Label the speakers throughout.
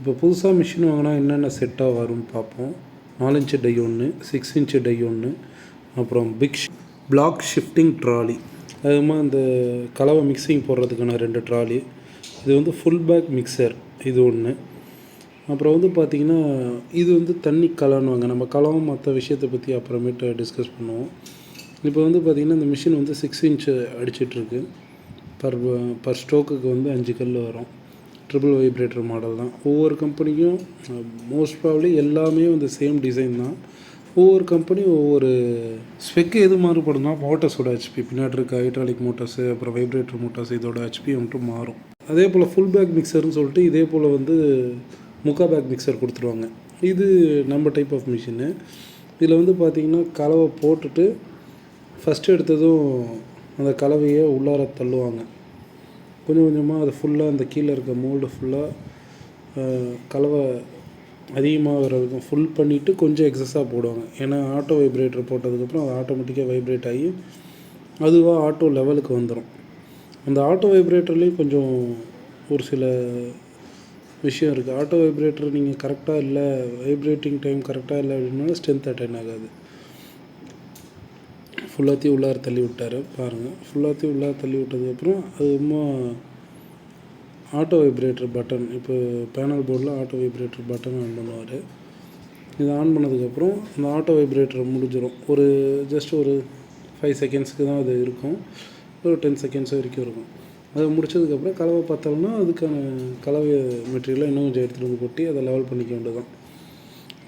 Speaker 1: இப்போ புதுசாக மிஷின் வாங்கினா என்னென்ன செட்டாக வரும்னு பார்ப்போம். நாலு இன்ச்சு டை ஒன்று சிக்ஸ் இன்ச்சு டை ஒன்று அப்புறம் பிக் பிளாக் ஷிஃப்டிங் ட்ராலி அதுமாதிரி இந்த கலவை மிக்சிங் போடுறதுக்கான ரெண்டு ட்ராலி இது வந்து ஃபுல் பேக் மிக்சர் இது ஒன்று அப்புறம் வந்து பார்த்திங்கன்னா இது வந்து தண்ணி கலன்னுவாங்க. நம்ம கலவும் மற்ற விஷயத்தை பற்றி அப்புறமேட்டு டிஸ்கஸ் பண்ணுவோம். இப்போ வந்து பார்த்திங்கன்னா இந்த மிஷின் வந்து சிக்ஸ் இன்ச்சு அடிச்சிட்ருக்கு பர் பர் ஸ்ட்ரோக்குக்கு வந்து அஞ்சு கல் வரும். ட்ரிபிள் வைப்ரேட்டர் மாடல் தான். ஒவ்வொரு கம்பெனிக்கும் மோஸ்ட் ப்ராப்ளி எல்லாமே வந்து சேம் டிசைன் தான். ஒவ்வொரு கம்பெனியும் ஒவ்வொரு ஸ்பெக்கு எது மாறுபடும்னா மோட்டர்ஸோட ஹெச்பி பின்னாடி இருக்க ஹைட்ராலிக் மோட்டார்ஸு அப்புறம் வைப்ரேட்டர் மோட்டார்ஸ் இதோட ஹெச்பி வந்துட்டு மாறும். அதே போல் ஃபுல் பேக் மிக்சர்னு சொல்லிட்டு இதே போல் வந்து முக்கா பேக் மிக்சர் கொடுத்துருவாங்க. இது நம்ம டைப் ஆஃப் மிஷினு இதில் வந்து பார்த்திங்கன்னா கலவை போட்டுட்டு ஃபஸ்ட்டு எடுத்ததும் அந்த கலவையை உள்ளார தள்ளுவாங்க. கொஞ்சம் கொஞ்சமாக அது ஃபுல்லாக அந்த கீழே இருக்க மோல்டு ஃபுல்லாக கலவை அதிகமாக வரைக்கும் ஃபுல் பண்ணிவிட்டு கொஞ்சம் எக்ஸஸாக போடுவாங்க. ஏன்னா ஆட்டோ வைப்ரேட்டர் போட்டதுக்கப்புறம் அது ஆட்டோமேட்டிக்காக வைப்ரேட் ஆகி அதுவாக ஆட்டோ லெவலுக்கு வந்துடும் அந்த ஆட்டோ வைப்ரேட்டர்லேயும் கொஞ்சம் ஒரு சில விஷயம் இருக்குது ஆட்டோ வைப்ரேட்டர் நீங்கள் கரெக்டாக இல்லை வைப்ரேட்டிங் டைம் கரெக்டாக இல்லை அப்படின்னா ஸ்ட்ரென்த் அட்டைன் ஆகாது. ஃபுல்லாத்தையும் உள்ளார தள்ளி விட்டார் பாருங்கள் ஃபுல்லாத்தையும் உள்ளார தள்ளி விட்டதுக்கப்புறம் அது ரொம்ப ஆட்டோ வைப்ரேட்டர் பட்டன் இப்போ பேனல் போர்டில் ஆட்டோ வைப்ரேட்டர் பட்டன் ஆன் பண்ணுவார். இது ஆன் பண்ணதுக்கப்புறம் அந்த ஆட்டோ வைப்ரேட்டர் முடிஞ்சிடும் ஒரு ஜஸ்ட் ஒரு ஃபைவ் செகண்ட்ஸ்க்கு தான் அது இருக்கும். ஒரு டென் செகண்ட்ஸ் வரைக்கும் இருக்கும். அதை முடிச்சதுக்கப்புறம் கலவை பார்த்தோம்னா அதுக்கான கலவை மெட்டீரியலை இன்னும் கொஞ்சம் எடுத்துகிட்டு வந்து கொட்டி அதை லெவல் பண்ணிக்க வேண்டியதான்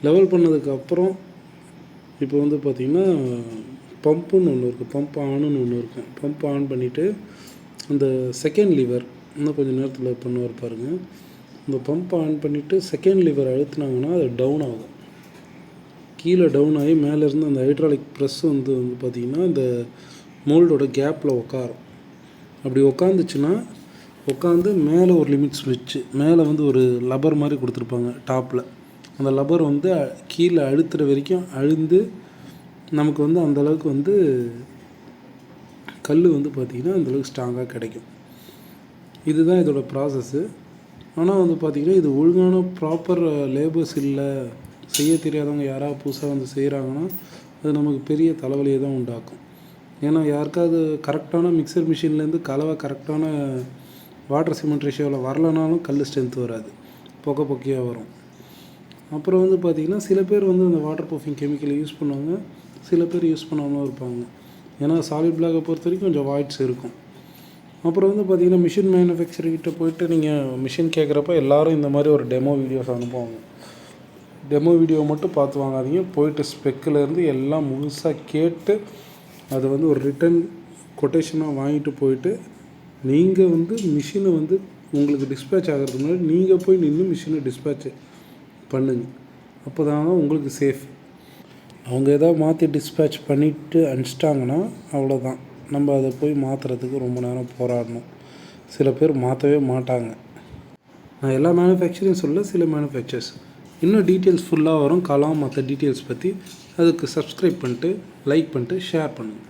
Speaker 1: லெவல் பண்ணதுக்கப்புறம் இப்போ வந்து பார்த்திங்கன்னா பம்புன்னு ஒன்று இருக்குது பம்ப் ஆனுன்னு ஒன்று இருக்கும் பம்ப் ஆன் பண்ணிவிட்டு அந்த செகண்ட் லிவர் இன்னும் கொஞ்சம் நேரத்தில் பண்ணுவார் பாருங்கள் இந்த பம்ப் ஆன் பண்ணிவிட்டு செகண்ட் லிவர் அழுத்துனாங்கன்னா அது டவுன் ஆகும். கீழே டவுன் ஆகி மேலேருந்து அந்த ஹைட்ராலிக் ப்ரெஸ் வந்து வந்து பார்த்திங்கன்னா இந்த மோல்டோட கேப்பில் உட்காரும் அப்படி உக்காந்துச்சுன்னா உட்காந்து மேலே ஒரு லிமிட்ஸ் வச்சு மேலே வந்து ஒரு லப்பர் மாதிரி கொடுத்துருப்பாங்க டாப்பில் அந்த லப்பர் வந்து கீழே அழுத்துற வரைக்கும் அழுந்து நமக்கு வந்து அந்தளவுக்கு வந்து கல் வந்து பார்த்திங்கன்னா அந்தளவுக்கு ஸ்ட்ராங்காக கிடைக்கும். இதுதான் இதோடய ப்ராசஸ்ஸு ஆனால் வந்து பார்த்திங்கன்னா இது ஒழுங்கான ப்ராப்பர் லேபர்ஸ் இல்லை. செய்ய தெரியாதவங்க யாராவது புதுசாக வந்து செய்கிறாங்கன்னா அது நமக்கு பெரிய தலைவலியை தான் உண்டாக்கும். ஏன்னா யாருக்காவது கரெக்டான மிக்சர் மிஷின்லேருந்து கலவை கரெக்டான வாட்டர் சிமெண்ட் ரேஷியோவில் வரலனாலும் கல் ஸ்ட்ரென்த் வராது. பொக்க பொக்கையாக வரும். அப்புறம் வந்து பார்த்திங்கன்னா சில பேர் வந்து அந்த வாட்டர் ப்ரூஃபிங் கெமிக்கலை யூஸ் பண்ணுவாங்க. சில பேர் யூஸ் பண்ணாமலும் இருப்பாங்க. ஏன்னா சாலிட் பிளாக்கை பொறுத்த வரைக்கும் கொஞ்சம் வாய்ட்ஸ் இருக்கும். அப்புறம் வந்து பார்த்திங்கன்னா மிஷின் மேனுஃபேக்சர்கிட்ட போயிட்டு நீங்கள் மிஷின் கேட்குறப்ப எல்லோரும் இந்த மாதிரி ஒரு டெமோ வீடியோஸ் அனுப்புவாங்க. டெமோ வீடியோ மட்டும் பார்த்து வாங்காதீங்க. போயிட்டு ஸ்பெக்கிலேருந்து எல்லாம் முழுசாக கேட்டு அதை வந்து ஒரு ரிட்டன் கொட்டேஷனாக வாங்கிட்டு போயிட்டு நீங்கள் வந்து மிஷினை வந்து உங்களுக்கு டிஸ்பேச் ஆகிறதுக்கு முன்னாடி நீங்கள் போய் நின்று மிஷினை டிஸ்பேச் பண்ணுங்க. அப்போ தான் உங்களுக்கு சேஃப் அவங்க எதாவது மாற்றி டிஸ்பேச் பண்ணிவிட்டு அனுப்பிச்சிட்டாங்கன்னா அவ்வளோதான். நம்ம அதை போய் மாற்றுறதுக்கு ரொம்ப நேரம் போராடணும். சில பேர் மாற்றவே மாட்டாங்க. நான் எல்லா மேனுஃபேக்சரையும் சொல்ல சில மேனுஃபேக்சர்ஸ் இன்னும் டீட்டெயில்ஸ் ஃபுல்லாக வரும். கலாம் மற்ற டீட்டெயில்ஸ் பற்றி அதுக்கு சப்ஸ்கிரைப் பண்ணிட்டு லைக் பண்ணிட்டு ஷேர் பண்ணுங்கள்